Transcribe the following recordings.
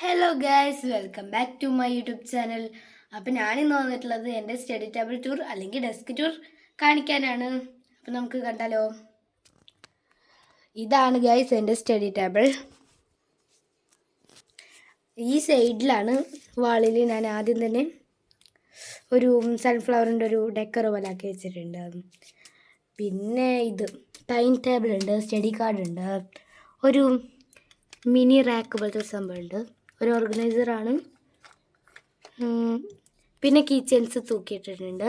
Hello guys welcome back to my YouTube channel അപ്പം ഞാനിന്ന് വന്നിട്ടുള്ളത് എന്റെ സ്റ്റഡി ടേബിൾ ടൂർ അല്ലെങ്കിൽ ഡെസ്ക് ടൂർ കാണിക്കാനാണ്. അപ്പം നമുക്ക് കണ്ടാലോ? ഇതാണ് ഗൈസ് എന്റെ സ്റ്റഡി ടേബിൾ ഈ സൈഡിലാണ് വാളിൽ ഞാൻ ആദ്യം തന്നെ ഒരു സൺഫ്ലവറിന്റെ ഒരു ഡെക്കർ പോലെ ആക്കി വെച്ചിട്ടുണ്ട്. പിന്നെ ഇത് ടൈം ടേബിൾ ഉണ്ട് സ്റ്റഡി കാർഡ് ഉണ്ട് ഒരു മിനി റാക്ക് പോലത്തെ സംഭവമുണ്ട് ഒരു ഓർഗനൈസറാണ്. പിന്നെ കീ ചെയിൻസ് തൂക്കിയിട്ടിട്ടുണ്ട്.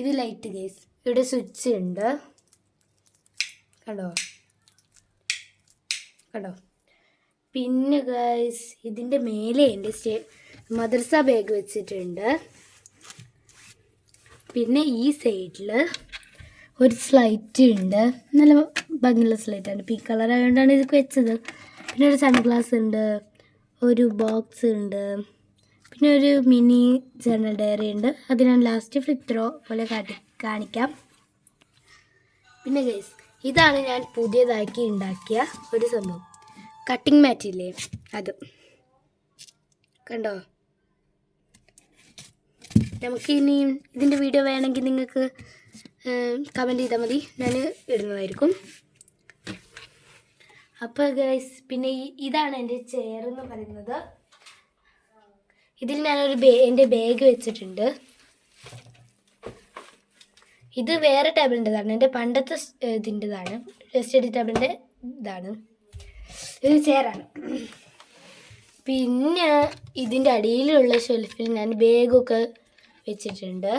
ഇത് ലൈറ്റ് കേസ് ഇവിടെ സ്വിച്ച് ഉണ്ട്. കണ്ടോ? കണ്ടോ? പിന്നെ ഗൈസ് ഇതിന്റെ മേലെ എന്റെ സ്റ്റേ മദർസ ബാഗ് വെച്ചിട്ടുണ്ട്. പിന്നെ ഈ സൈഡിൽ ഒരു സ്ലൈറ്റ് ഉണ്ട്. നല്ല ഭംഗിയുള്ള സ്ലൈറ്റാണ് പിങ്ക് കളർ ആയതുകൊണ്ടാണ് ഇത് വെച്ചത്. പിന്നെ ഒരു സൺഗ്ലാസ് ഉണ്ട്. ഒരു ബോക്സ് ഉണ്ട്. പിന്നെ ഒരു മിനി ജനൽ ഡയറി ഉണ്ട്. അത് ഞാൻ ലാസ്റ്റ് ഫ്ലിത്രോ പോലെ കാട്ടി കാണിക്കാം. പിന്നെ ഗൈസ് ഇതാണ് ഞാൻ പുതിയതാക്കി ഉണ്ടാക്കിയ ഒരു സംഭവം. കട്ടിംഗ് മാറ്റ് ഇല്ലേ? അത്. കണ്ടോ? നമുക്ക് ഇനി ഇതിന്റെ വീഡിയോ വേണമെങ്കിൽ നിങ്ങൾക്ക് കമന്റ് ചെയ്താൽ മതി. ഞാൻ ഇടുന്നതായിരിക്കും. അപ്പോൾ ഗൈസ് പിന്നെ ഇതാണ് എന്റെ ചെയർ എന്ന് പറയുന്നത്. ഇതിൽ ഞാനൊരു ബേ എന്റെ ബാഗ് വെച്ചിട്ടുണ്ട്. ഇത് വേറെ ടേബിളിന്റെതാണ് എന്റെ പണ്ടത്തെ ഇതിന്റെതാണ്. സ്റ്റഡി ടേബിളിന്റെ ഇതാണ്. ഇത് ചെയറാണ് പിന്നെ ഇതിന്റെ അടിയിലുള്ള ഷെൽഫിൽ ഞാൻ ബാഗൊക്കെ വെച്ചിട്ടുണ്ട്.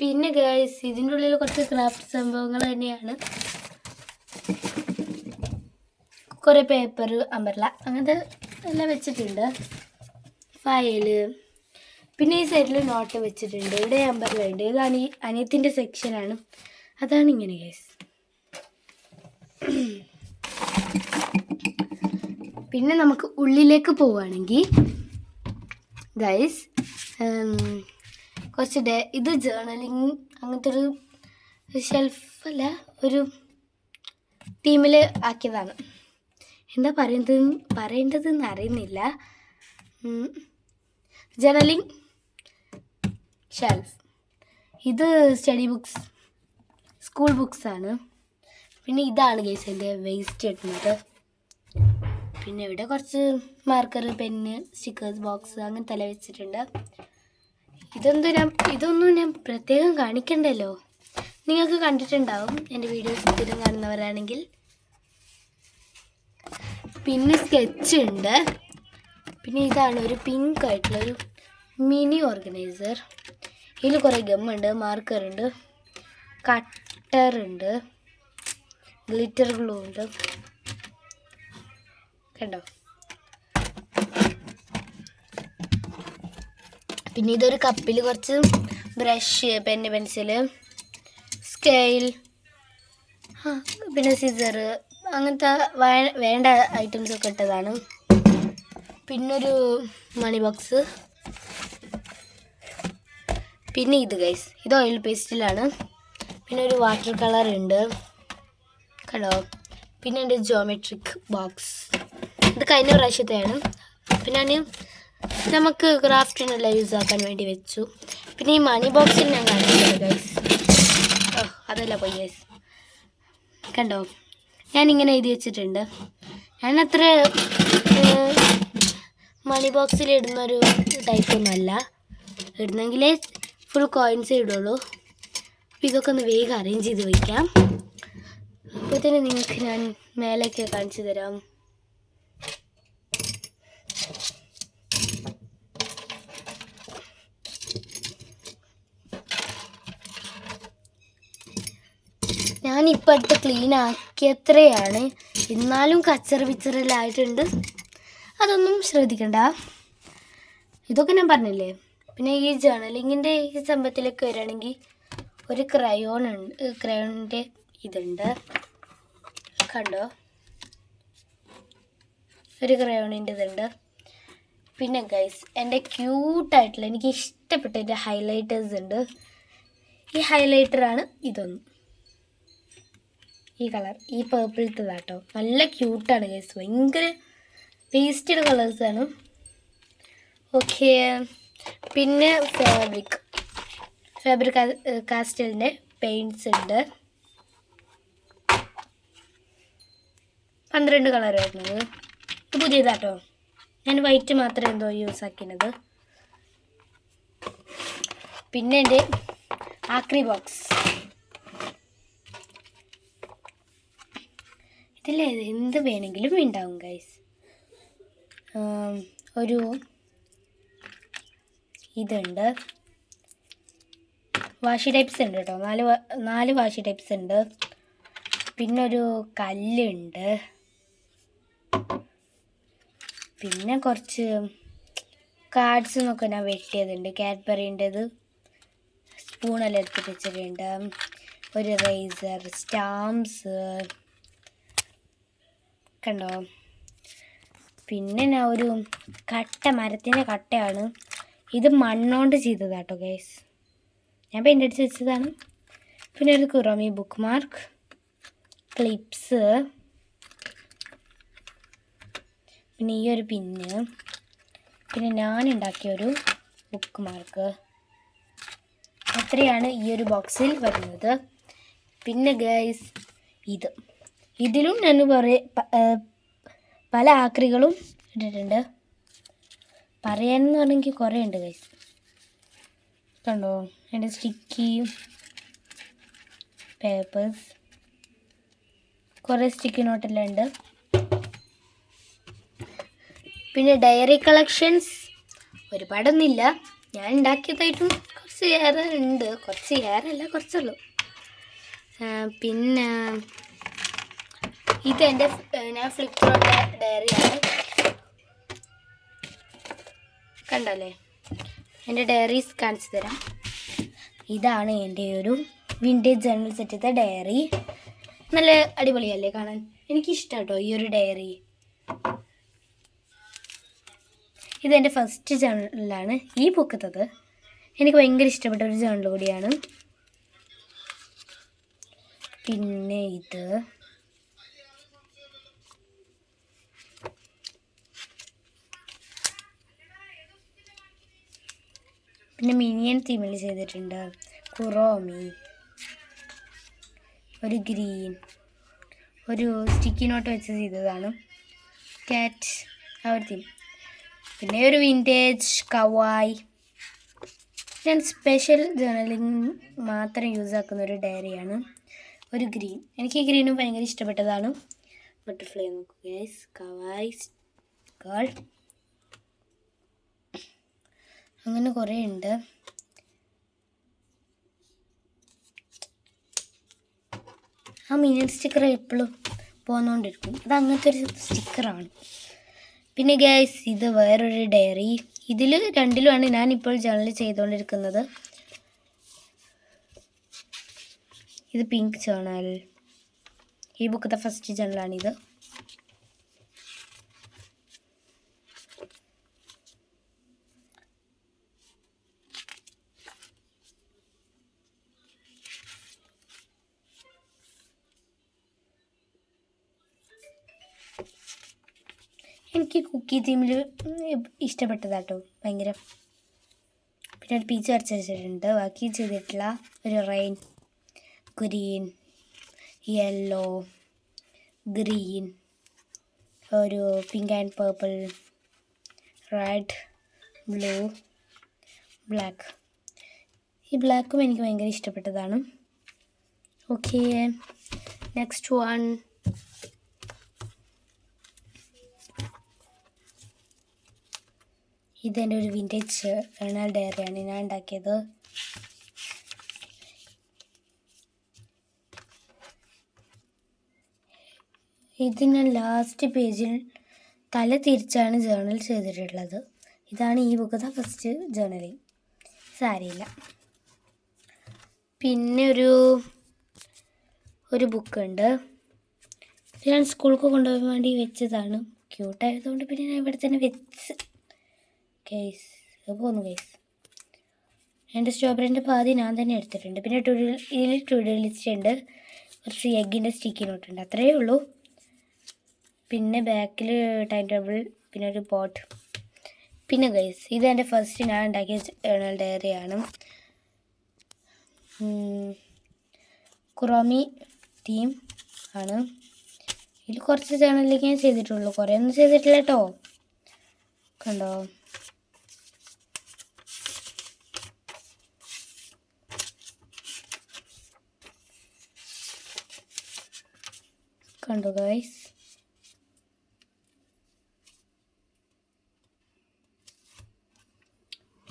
പിന്നെ ഗൈസ് ഇതിന്റെ ഉള്ളിൽ കുറച്ച് ക്രാഫ്റ്റ് സംഭവങ്ങൾ തന്നെയാണ്. കുറേ പേപ്പർ അമ്പർല അങ്ങനത്തെ എല്ലാം വെച്ചിട്ടുണ്ട്. ഫയൽ. പിന്നെ ഈ സൈഡിൽ നോട്ട് വെച്ചിട്ടുണ്ട്. ഇവിടെ അമ്പർല ഉണ്ട്. ഇത് അനി അനിയത്തിന്റെ സെക്ഷനാണ് അതാണ് ഇങ്ങനെ കേസ് പിന്നെ നമുക്ക് ഉള്ളിലേക്ക് പോവുകയാണെങ്കിൽ ഗൈസ് കുറച്ച് ഡേ ഇത് ജേർണലിങ് അങ്ങനത്തെ ഒരു ഷെൽഫല്ല ഒരു ടീമിൽ ആക്കിയതാണ്. എന്താ പറയുന്നത് പറയേണ്ടതെന്ന് അറിയുന്നില്ല. ജനലിംഗ്. ഷെൽഫ്. ഇത് സ്റ്റഡി ബുക്സ്. സ്കൂൾ ബുക്സാണ് പിന്നെ ഇതാണ് കേസ് എന്റെ വേസ്റ്റ് ഇടുന്നത്. പിന്നെ ഇവിടെ കുറച്ച് മാർക്കർ പെന്ന് സ്റ്റിക്കേഴ്സ് ബോക്സ് അങ്ങനെ തല വെച്ചിട്ടുണ്ട്. ഇതെന്തോ ഞാൻ ഇതൊന്നും ഞാൻ പ്രത്യേകം കാണിക്കണ്ടല്ലോ. നിങ്ങൾക്ക് കണ്ടിട്ടുണ്ടാവും. എന്റെ വീഡിയോസ് സ്ഥിരം കാണുന്നവരാണെങ്കിൽ പിന്നെ സ്കെച്ച് ഉണ്ട്. പിന്നെ ഇതാണ് ഒരു പിങ്ക് ആയിട്ടുള്ള ഒരു മിനി ഓർഗനൈസർ ഇതിൽ കുറേ ഗമ്മുണ്ട് മാർക്കർ ഉണ്ട് കട്ടറുണ്ട് ഗ്ലിറ്റർ ഗ്ലൂ ഉണ്ട്. കണ്ടോ? പിന്നെ ഇതൊരു കപ്പിൽ കുറച്ച് ബ്രഷ് പെന്ന് പെൻസിൽ സ്കെയിൽ പിന്നെ സിസർ അങ്ങനത്തെ വേണ്ട ഐറ്റംസ് ഒക്കെ ഇട്ടതാണ്. പിന്നൊരു മണി ബോക്സ് പിന്നെ ഇത് ഗൈസ് ഇത് ഓയിൽ പേസ്റ്റിലാണ് പിന്നെ ഒരു വാട്ടർ കളർ ഉണ്ട്. കണ്ടോ പിന്നെ എന്റെ ജോമെട്രിക് ബോക്സ് ഇത് കഴിഞ്ഞ പ്രാവശ്യത്തെയാണ്. പിന്നെ ഞാൻ നമുക്ക് ക്രാഫ്റ്റിനെല്ലാം യൂസ് ആക്കാൻ വേണ്ടി വെച്ചു. പിന്നെ ഈ മണി ബോക്സിൽ ഞാൻ കാണിക്കുന്നത് ഗൈസ് അതല്ല പോയി ഗൈസ് കണ്ടോ? ഞാൻ ഇങ്ങനെ എഴുതി വെച്ചിട്ടുണ്ട്. ഞാൻ അത്ര മണി ബോക്സിൽ ഇടുന്നൊരു ടൈപ്പൊന്നുമല്ല ഇടുന്നെങ്കിലേ ഫുൾ കോയിൻസ് ഇടുള്ളൂ. അപ്പോൾ ഇതൊക്കെ ഒന്ന് വേഗം അറേഞ്ച് ചെയ്ത് വയ്ക്കാം അപ്പോൾ തന്നെ നിങ്ങൾക്ക് ഞാൻ മേലേക്ക് കാണിച്ചു തരാം. ഞാനിപ്പോൾ അടുത്ത് ക്ലീൻ ആക്കിയത്രയാണ്. എന്നാലും കച്ചറ പിച്ചറെല്ലായിട്ടുണ്ട് അതൊന്നും ശ്രദ്ധിക്കണ്ട. ഇതൊക്കെ ഞാൻ പറഞ്ഞില്ലേ? പിന്നെ ഈ ജേണലിങ്ങിന്റെ ഈ സംഭവത്തിലേക്ക് വരികയാണെങ്കിൽ ഒരു ക്രയോൺ ഉണ്ട് ക്രയോണിന്റെ ഇതുണ്ട്. കണ്ടോ? ഒരു ക്രയോണിന്റെ ഇതുണ്ട്. പിന്നെ ഗൈസ് എന്റെ ക്യൂട്ടായിട്ടുള്ള എനിക്ക് ഇഷ്ടപ്പെട്ട എന്റെ ഹൈലൈറ്റേഴ്സ് ഉണ്ട്. ഈ ഹൈലൈറ്ററാണ് ഇതൊന്നും. ഈ കളർ ഈ പേർപ്പിളത്തതാട്ടോ നല്ല ക്യൂട്ടാണ് ഗൈസ് ഭയങ്കര വേസ്റ്റഡ് കളേഴ്സാണ് ഓക്കെ പിന്നെ ഫാബ്രിക് ഫാബ്രിക് കാസ്റ്റലിന്റെ പെയിന്റ്സ് ഉണ്ട്. പന്ത്രണ്ട് കളർ വരുന്നത് ഇത് പുതിയതാട്ടോ. ഞാൻ വൈറ്റ് മാത്രമേ എന്തോ യൂസ് ആക്കിയത്. പിന്നെ എന്റെ ആക്രി ബോക്സ് ഇതിൽ എന്ത് വേണമെങ്കിലും ഉണ്ടാവും ഗൈസ് ഒരു ഇതുണ്ട്. വാഷി ടൈപ്സ് ഉണ്ട് കേട്ടോ. നാല് നാല് വാഷി ടൈപ്സ് ഉണ്ട്. പിന്നെ ഒരു കല്ലുണ്ട്. പിന്നെ കുറച്ച് കാർഡ്സ് എന്നൊക്കെ ഞാൻ വെട്ടിയതുണ്ട്. കാഡ്ബറിന്റെത് സ്പൂണെല്ലാം എടുത്തിട്ട് വെച്ചിട്ടുണ്ട്. ഒരു റേസർ സ്റ്റാമ്പ്സ് കണ്ടോ പിന്നെ ഞാൻ ഒരു കട്ട മരത്തിന്റെ കട്ടയാണ്. ഇത് മണ്ണോണ്ട് ചെയ്തതാട്ടോ ഗൈസ് ഞാൻ പെയിന്റ് അടിച്ച് വെച്ചതാണ്. പിന്നെ ഒരു കുറമി ബുക്ക് മാർക്ക് ക്ലിപ്സ് പിന്നെ ഈ ഒരു പിന്ന് പിന്നെ ഞാൻ ഉണ്ടാക്കിയ ഒരു ബുക്ക് മാർക്ക് അത്രയാണ് ഈ ഒരു ബോക്സിൽ വരുന്നത്. പിന്നെ ഗൈസ് ഇത്. ഇതിലും ഞാൻ കുറേ പല ആക്രികളും ഇട്ടിട്ടുണ്ട്. പറയാനെന്ന് പറഞ്ഞെങ്കിൽ കുറേ ഉണ്ട് ഗൈസ് കണ്ടോ? എന്റെ സ്റ്റിക്കി പേപ്പേഴ്സ് കുറേ സ്റ്റിക്കി നോട്ടെല്ലാം ഉണ്ട്. പിന്നെ ഡയറി കളക്ഷൻസ് ഒരുപാടൊന്നുമില്ല. ഞാൻ ഉണ്ടാക്കിയതായിട്ടും കുറച്ച് ഏറെ ഉണ്ട്. കുറച്ച് ഏറെ അല്ല കുറച്ചുള്ളൂ. പിന്നെ ഇത് എന്റെ ഞാൻ ഫ്ലിപ്കാർട്ട് ഡയറിയാണ് കണ്ടല്ലേ? എന്റെ ഡയറീസ് കാണിച്ചു തരാം. ഇതാണ് എന്റെ ഒരു വിന്റേജ് ജേണൽ സെറ്റത്തെ ഡയറി നല്ല അടിപൊളിയല്ലേ കാണാൻ? എനിക്കിഷ്ടം കേട്ടോ ഈ ഒരു ഡയറി ഇതെന്റെ ഫസ്റ്റ് ജേണലാണ് ഈ ബുക്കത്തത് എനിക്ക് ഭയങ്കര ഇഷ്ടപ്പെട്ട ഒരു ജേണൽ കൂടിയാണ്. പിന്നെ ഇത് പിന്നെ മിനിയൻ തീമിൽ ചെയ്തിട്ടുണ്ട്. കുറോമി ഒരു ഗ്രീൻ ഒരു സ്റ്റിക്കി നോട്ട് വെച്ച് ചെയ്തതാണ്. കാറ്റ് ആ ഒരു തീം പിന്നെ ഒരു വിന്റേജ് കവായ്. ഞാൻ സ്പെഷ്യൽ ജേർണലിംഗ് മാത്രം യൂസ് ആക്കുന്ന ഒരു ഡയറിയാണ് ഒരു ഗ്രീൻ എനിക്ക് ഈ ഗ്രീനും ഭയങ്കര ഇഷ്ടപ്പെട്ടതാണ്. ബട്ടർഫ്ലൈ നോക്കുക കവായ് ഗേൾ അങ്ങനെ കുറേ ഉണ്ട് ആ മിനിയൻ സ്റ്റിക്കർ എപ്പോഴും പോന്നുകൊണ്ടിരിക്കും അത് അങ്ങനത്തെ ഒരു സ്റ്റിക്കറാണ്. പിന്നെ ഗ്യാസ് ഇത് വേറൊരു ഡയറി ഇതിൽ രണ്ടിലുമാണ് ഞാൻ ഇപ്പോൾ ജേർണൽ ചെയ്തുകൊണ്ടിരിക്കുന്നത് ഇത് പിങ്ക് ജേണൽ ഈ ബുക്കത്തെ ഫസ്റ്റ് ജേർണലാണിത് എനിക്ക് കുക്കി തീമിൽ ഇഷ്ടപ്പെട്ടതാട്ടോ ഭയങ്കര. പിന്നെ ഒരു പീച്ച് വരച്ച് വെച്ചിട്ടുണ്ട് ബാക്കി ചെയ്തിട്ടുള്ള ഒരു റെയിൻ ഗ്രീൻ യെല്ലോ ഗ്രീൻ ഒരു pink and purple red blue black ഈ ബ്ലാക്കും എനിക്ക് ഭയങ്കര ഇഷ്ടപ്പെട്ടതാണ്. ഓക്കെ നെക്സ്റ്റ് വൺ ഇതെന്റെ ഒരു വിന്റേജ് റണൽ ഡയറിയാണ് ഞാൻ ഉണ്ടാക്കിയത് ഇത് ഞാൻ ലാസ്റ്റ് പേജിൽ തല തിരിച്ചാണ് ജേണൽ ചെയ്തിട്ടുള്ളത്. ഇതാണ് ഈ ബുക്കത്തെ ഫസ്റ്റ് ജേർണലിങ് സാരിയില്ല. പിന്നെ ഒരു ഒരു ബുക്കുണ്ട് ഞാൻ സ്കൂൾക്ക് കൊണ്ടുപോകാൻ വേണ്ടി വെച്ചതാണ്. ക്യൂട്ടായതുകൊണ്ട് പിന്നെ ഞാൻ ഇവിടെ തന്നെ വെച്ച് കേസ് പോന്നു കേസ്. എന്റെ സ്ട്രോബെറിന്റെ പാതി ഞാൻ തന്നെ എടുത്തിട്ടുണ്ട്. പിന്നെ ടുഡിൽ ഇതിൽ ടുഡിൽ ലിസ്റ്റ് ഉണ്ട്. കുറച്ച് എഗ്ഗിന്റെ സ്റ്റിക്കി നോട്ടുണ്ട് അത്രയേ ഉള്ളൂ. പിന്നെ ബാക്കിൽ ടൈം ടേബിൾ പിന്നെ ഒരു പോട്ട് പിന്നെ ഗൈസ് ഇത് എന്റെ ഫസ്റ്റ് ഞാൻ ഉണ്ടാക്കിയ ജേണൽ ഡയറിയാണ് കുറോമി തീം ആണ്. ഇതിൽ കുറച്ച് ജേണലിലേക്ക് ഞാൻ ചെയ്തിട്ടുള്ളൂ. കുറേ ഒന്നും ചെയ്തിട്ടില്ല കേട്ടോ കണ്ടോ? കണ്ടോ ഗൈസ്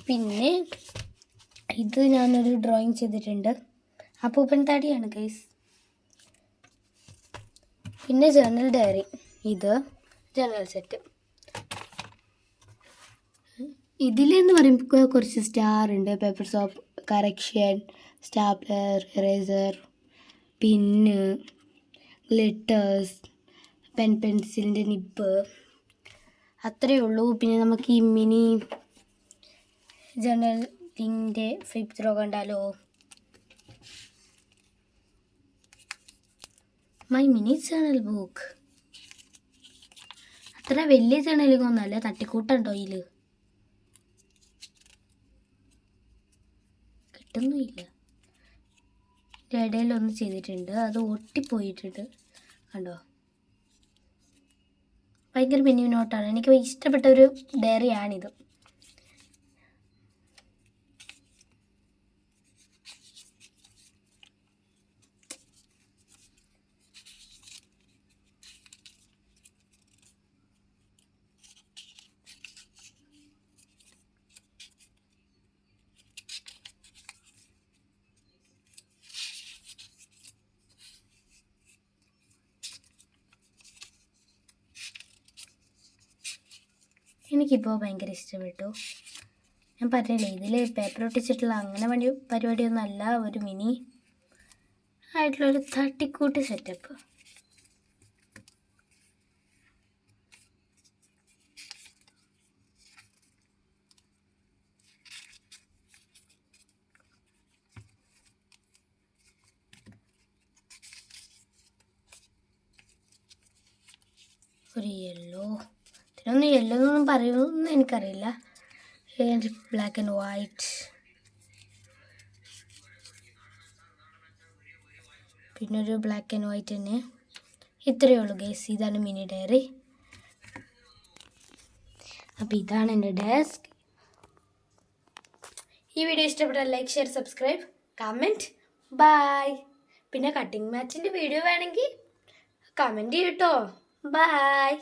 പിന്നെ ഇത് ഞാനൊരു ഡ്രോയിങ് ചെയ്തിട്ടുണ്ട്. ആ പൂപ്പൻ താടിയാണ് ഗൈസ് പിന്നെ ജേണൽ ഡയറി ഇത് ജേണൽ സെറ്റ് ഇതിലെന്ന് പറയുമ്പോൾ കുറച്ച് സ്റ്റാർ ഉണ്ട്. Paper soap correction stapler eraser pin glitters pen പെൻസിലിന്റെ nib അത്രയേ ഉള്ളൂ. പിന്നെ നമുക്ക് ഈ മിനി ജേർണലിന്റെ ഫ്ലിപ്പ് ത്രോ കണ്ടാലോ? മൈ മിനി ജേണൽ ബുക്ക് അത്ര വലിയ ജേണലുകൊന്നല്ല തട്ടിക്കൂട്ടുണ്ടോ ഇതിൽ കിട്ടുന്നുമില്ല. ഒന്ന് ചെയ്തിട്ടുണ്ട്. അത് ഒട്ടിപ്പോയിട്ടുണ്ട്. കണ്ടോ? ഭയങ്കര മിനി നോട്ടാണ് എനിക്ക് ഇഷ്ടപ്പെട്ട ഒരു ഡയറിയാണിത്. എനിക്കിപ്പോൾ ഭയങ്കര ഇഷ്ടപ്പെട്ടു. ഞാൻ പറഞ്ഞില്ലേ ഇതിൽ പേപ്പർ ഒട്ടിച്ചിട്ടുള്ള അങ്ങനെ വണ്ടി പരിപാടിയൊന്നും അല്ല ഒരു മിനി ആയിട്ടുള്ളൊരു തട്ടിക്കൂട്ട് സെറ്റപ്പ് ഒരു യെല്ലോ ഇതിനൊന്നും യെല്ലോ എന്നൊന്നും പറയുമെന്ന് എനിക്കറിയില്ല. ബ്ലാക്ക് ആൻഡ് വൈറ്റ് പിന്നെ ഒരു ബ്ലാക്ക് ആൻഡ് വൈറ്റ് തന്നെ. ഇത്രയേ ഉള്ളൂ ഗേസ് ഇതാണ് മിനി ഡയറി അപ്പോൾ ഇതാണ് എന്റെ ഡെസ്ക് ഈ വീഡിയോ ഇഷ്ടപ്പെട്ടാൽ like share subscribe comment bye പിന്നെ കട്ടിംഗ് മാച്ചിന്റെ വീഡിയോ വേണമെങ്കിൽ കമന്റ് ചെയ്യട്ടോ ബൈ